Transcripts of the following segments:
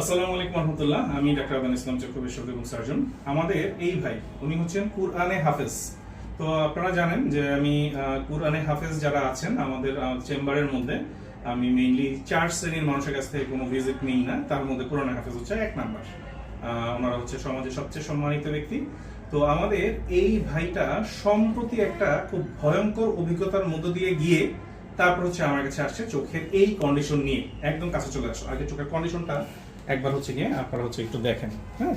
আসসালামু আলাইকুম রহমতুল্লাহ। আমি ডাক্তার আদান ইসলাম চক্র বিশেষজ্ঞ এবং সার্জন। আমাদের এই ভাই, উনি হচ্ছেন কুরআনে হাফেজ। তো আপনারা জানেন যে আমি কুরআনে হাফেজ যারা আছেন, আমাদের চেম্বারের মধ্যে, আমি মেইনলি চার শ্রেণির মানুষের কাছ থেকে কোনো ভিজিট নিই না। তার মধ্যে কোরআনে হাফেজ হচ্ছে এক নাম্বার। ওনারা হচ্ছে সমাজের সবচেয়ে সম্মানিত ব্যক্তি। তো আমাদের এই ভাইটা সম্প্রতি একটা খুব ভয়ঙ্কর অভিজ্ঞতার মধ্য দিয়ে গিয়ে তারপর হচ্ছে আমার কাছে আসছে চোখের এই কন্ডিশন নিয়ে। একদম কাছে চলে আসো। আগে চোখের কন্ডিশনটা একবার হচ্ছে গিয়ে আপনারা হচ্ছে একটু দেখেন হ্যাঁ?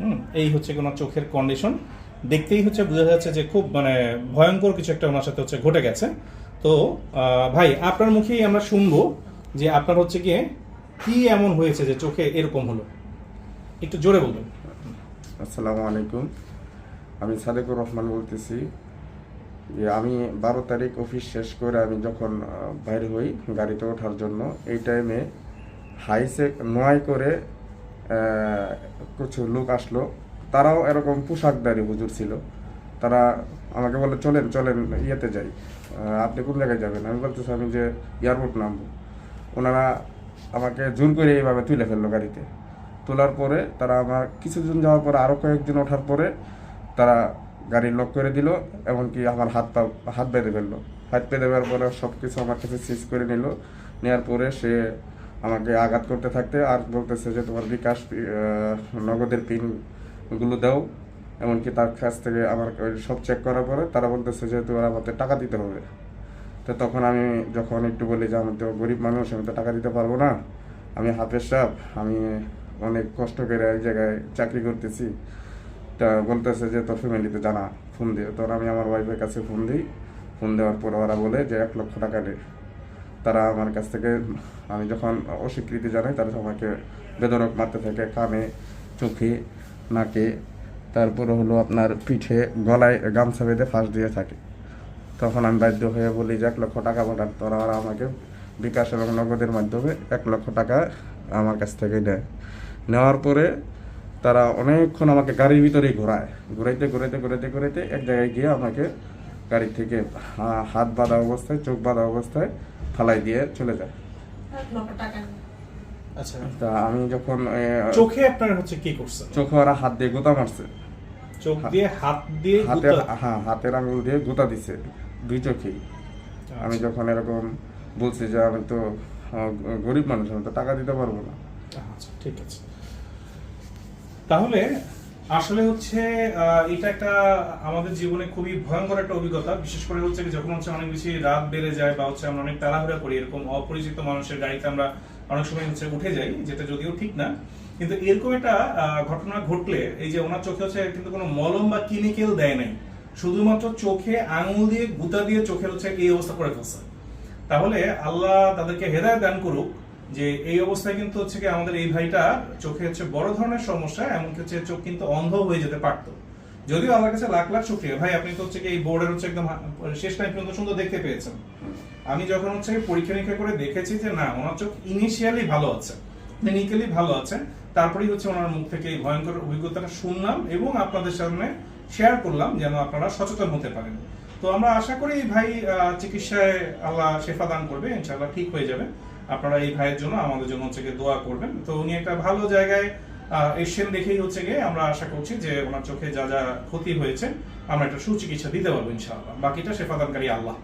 হুম, এই হচ্ছে ওনার চোখের কন্ডিশন দেখতেই হচ্ছে, বোঝা যাচ্ছে যে খুব মানে ভয়ঙ্কর কিছু একটা ওনার সাথে হচ্ছে ঘটে গেছে। তো ভাই, আপনার মুখেই আমরা শুনব যে আপনার হচ্ছে গিয়ে কি এমন হয়েছে যে চোখে এরকম হলো? একটু জোরে বলবেন। আসসালামু আলাইকুম। আমি সাদেকুর রহমান বলতেছি যে আমি বারো তারিখ অফিস শেষ করে আমি যখন বাইর হই গাড়িতে ওঠার জন্য, এই টাইমে হাইসে নোয়াই করে কিছু লোক আসলো। তারাও এরকম পোশাকদারি হুজুর ছিল। তারা আমাকে বলে চলেন চলেন, ইয়েতে যাই। আপনি কোন জায়গায় যাবেন? আমি বলতেছি, আমি যে এয়ারপোর্ট নামবো। ওনারা আমাকে জোর করে এইভাবে তুলে ফেলল গাড়িতে। তোলার পরে তারা আমার কিছুজন যাওয়ার পরে আরও কয়েকজন ওঠার পরে তারা গাড়ি লক করে দিল এমনকি আমার হাত পা, হাত বেঁধে ফেলল। হাত বেঁধে ফেলার পরে সব কিছু আমার কাছে সিজ করে নিল। নেওয়ার পরে সে আমাকে আঘাত করতে থাকতে আর বলতেছে যে তোমার বিকাশ নগদের পিনগুলো দাও। এমনকি তার কাছ থেকে আমার সব চেক করার পরে তারা বলতেছে যে তোমার আমাদের টাকা দিতে হবে। তো তখন আমি যখন একটু বলি যে আমি তো গরিব মানুষ, আমি তো টাকা দিতে পারব না, আমি হাফেজ সাপ, আমি অনেক কষ্ট করে এই জায়গায় চাকরি করতেছি। তা বলতেছে যে তোর ফ্যামিলিতে জানা, ফোন দিও তখন আমি আমার ওয়াইফের কাছে ফোন দিই। ফোন দেওয়ার পর ওরা বলে যে এক লক্ষ টাকা দে। তারা আমার কাছ থেকে, আমি যখন অস্বীকৃতি জানাই, তারা আমাকে বেদরক মারতে থাকে, কানে, চোখে, নাকে। তারপর হলো আপনার পিঠে, গলায় গামছা বেঁধে ফাঁস দিয়ে থাকে। তখন আমি বাধ্য হয়ে বলি, যে এক লক্ষ টাকা পাঠান, তারা আমাকে বিকাশ এবং নগদের মাধ্যমে এক লক্ষ টাকা আমার কাছ থেকে নেয়। নেওয়ার পরে তারা অনেকক্ষণ আমাকে গাড়ির ভিতরেই ঘোরায়। ঘুরাইতে ঘুরাইতে ঘুরাইতে ঘুরাইতে এক জায়গায় গিয়ে আমাকে গাড়ি থেকে হাত বাঁধা অবস্থায়, চোখ বাঁধা অবস্থায় ফালাই দিয়ে চলে যায়। আচ্ছা। তা আমি যখন চোখে আপনার হচ্ছে কি করছেন? চোখে ওরা হাত দিয়ে গোতা মারছে। চোখ দিয়ে হাত দিয়ে হাতে গুতা- হ্যাঁ হাতের আঙুল দিয়ে গোতা দিছে দুই চোখেই। আমি আচ্ছা। যখন এরকম বলছি যে আমি তো গরিব মানুষ আমি তো টাকা দিতে পারব না। আচ্ছা ঠিক আছে। তাহলে আসলে হচ্ছে এটা একটা আমাদের জীবনে খুবই ভয়ঙ্কর একটা অভিজ্ঞতা। বিশেষ করে হচ্ছে যখন হচ্ছে অনেক বেশি রাত বেড়ে যায় বা হচ্ছে আমরা অনেক তাড়াহুড়া করি, এরকম অপরিচিত মানুষের গাড়িতে আমরা অনেক সময় হচ্ছে উঠে যাই, যেটা যদিও ঠিক না। কিন্তু এরকম একটা ঘটনা ঘটলে, এই যে ওনার চোখে হচ্ছে কিন্তু কোনো মলম বা কেমিক্যাল দেয় নাই, শুধুমাত্র চোখে আঙুল দিয়ে, গুতা দিয়ে চোখের হচ্ছে এই অবস্থা করে ফেলছে। তাহলে আল্লাহ তাদেরকে হেদায়ত দান করুক যে এই অবস্থায় কিন্তু হচ্ছে কি আমাদের এই ভাইটা চোখে হচ্ছে বড় ধরনের সমস্যা, এমনকি হচ্ছে চোখ কিন্তু অন্ধ হয়ে যেতে পারতো। যদিও আল্লাহর কাছে লাখ লাখ শুক্রিয়া। ভাই, আপনি তো হচ্ছে কি এই বোর্ডের হচ্ছে একদম শেষ টাইম পর্যন্ত সুন্দর দেখতে পেয়েছেন। আমি যখন হচ্ছে পরীক্ষা নিরীক্ষা করে দেখেছি যে না, ওনার চোখ ইনিশিয়ালি ভালো আছে ক্লিনিক্যালি ভালো আছে, তারপরেই হচ্ছে ওনার মুখ থেকে এই ভয়ঙ্কর অভিজ্ঞতাটা শুনলাম এবং আপনাদের সামনে শেয়ার করলাম যেন আপনারা সচেতন হতে পারেন। তো আমরা আশা করি ভাই চিকিৎসায় আল্লাহ শেফা দান করবে, ইনশাআল্লাহ ঠিক হয়ে যাবে। আপনারা এই ভাইয়ের জন্য আমাদের জন্য হচ্ছে দোয়া করবেন। তো উনি একটা ভালো জায়গায় এসছেন দেখেই হচ্ছে গিয়ে আমরা আশা করছি যে ওনার চোখে যা যা ক্ষতি হয়েছে, আমরা একটা সুচিকিৎসা দিতে পারব ইনশাআল্লাহ। বাকিটা সেফাদানকারী আল্লাহ।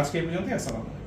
আজকে এই পর্যন্তই, আসসালামু আলাইকুম।